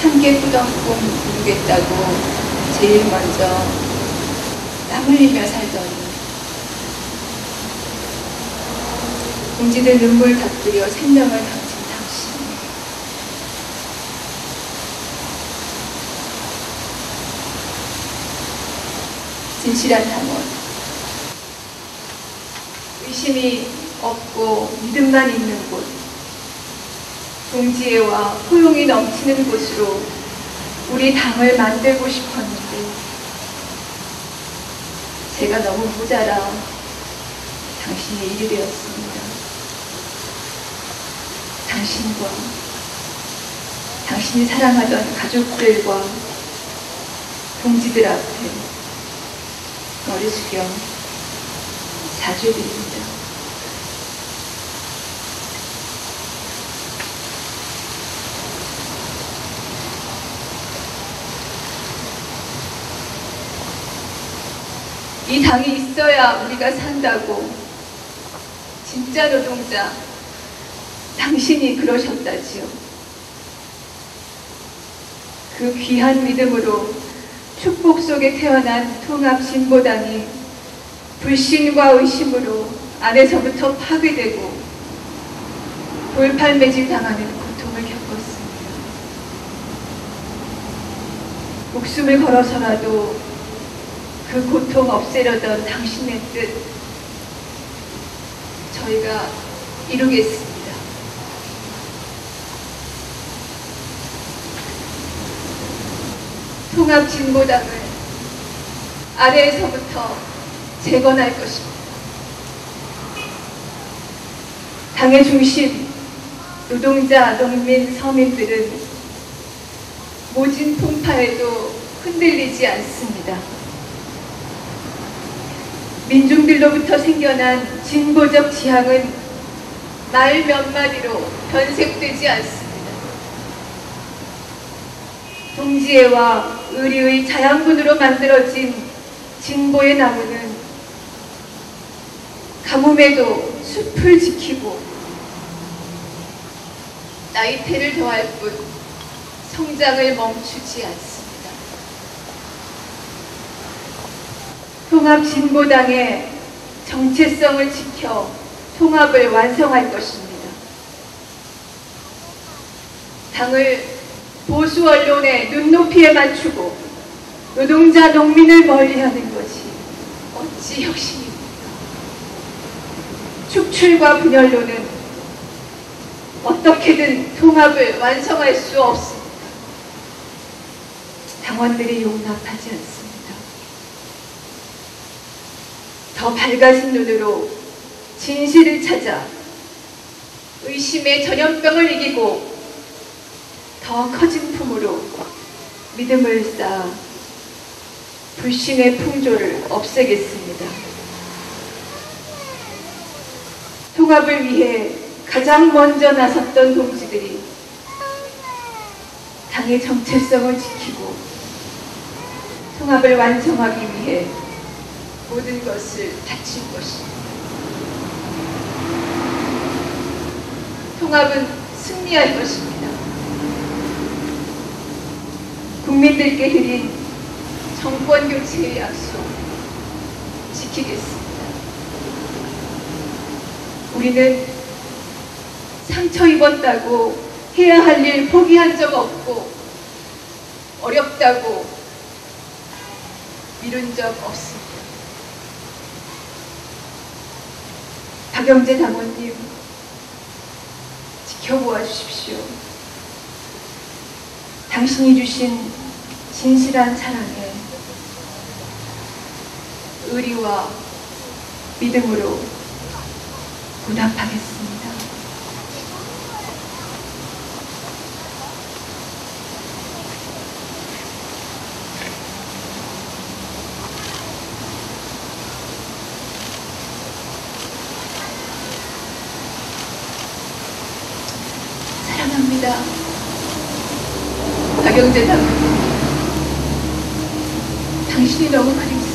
함께 꾸던 꿈 이루겠다고 제일 먼저 땀 흘리며 살더니 동지들 눈물 닦으려 생명을 당신 당신. 진실한 당원. 의심이 없고 믿음만 있는 곳 동지애와 포용이 넘치는 곳으로 우리 당을 만들고 싶었는데 제가 너무 모자라 당신이 일이 되었습니다. 당신과 당신이 사랑하던 가족들과 동지들 앞에 머리 숙여 사죄드립니다. 이 당이 있어야 우리가 산다고 진짜 노동자 당신이 그러셨다지요. 그 귀한 믿음으로 축복 속에 태어난 통합진보당이 불신과 의심으로 안에서부터 파괴되고 돌팔매질 당하는 고통을 겪었습니다. 목숨을 걸어서라도 그 고통 없애려던 당신의 뜻 저희가 이루겠습니다. 통합진보당을 아래에서부터 재건할 것입니다. 당의 중심, 노동자, 농민, 서민들은 모진 풍파에도 흔들리지 않습니다. 민중들로부터 생겨난 진보적 지향은 말 몇 마디로 변색되지 않습니다. 동지애와 의리의 자양분으로 만들어진 진보의 나무는 가뭄에도 숲을 지키고 나이테를 더할 뿐 성장을 멈추지 않습니다. 통합진보당의 정체성을 지켜 통합을 완성할 것입니다. 당을 보수 언론의 눈높이에 맞추고 노동자 농민을 멀리하는 것이 어찌 혁신입니까? 축출과 분열로는 어떻게든 통합을 완성할 수 없습니다. 당원들이 용납하지 않습니다. 더 밝아진 눈으로 진실을 찾아 의심의 전염병을 이기고 더 커진 품으로 믿음을 쌓아 불신의 풍조를 없애겠습니다. 통합을 위해 가장 먼저 나섰던 동지들이 당의 정체성을 지키고 통합을 완성하기 위해 모든 것을 바친 것입니다. 통합은 승리할 것입니다. 국민들께 드린 정권 교체의 약속 지키겠습니다. 우리는 상처 입었다고 해야 할 일 포기한 적 없고 어렵다고 미룬 적 없습니다. 박영재 당원님 지켜보아 주십시오. 당신이 주신 진실한 사랑에 의리와 믿음으로 보답하겠습니다. 사랑합니다. 박영재 당신이 너무 그립습니다.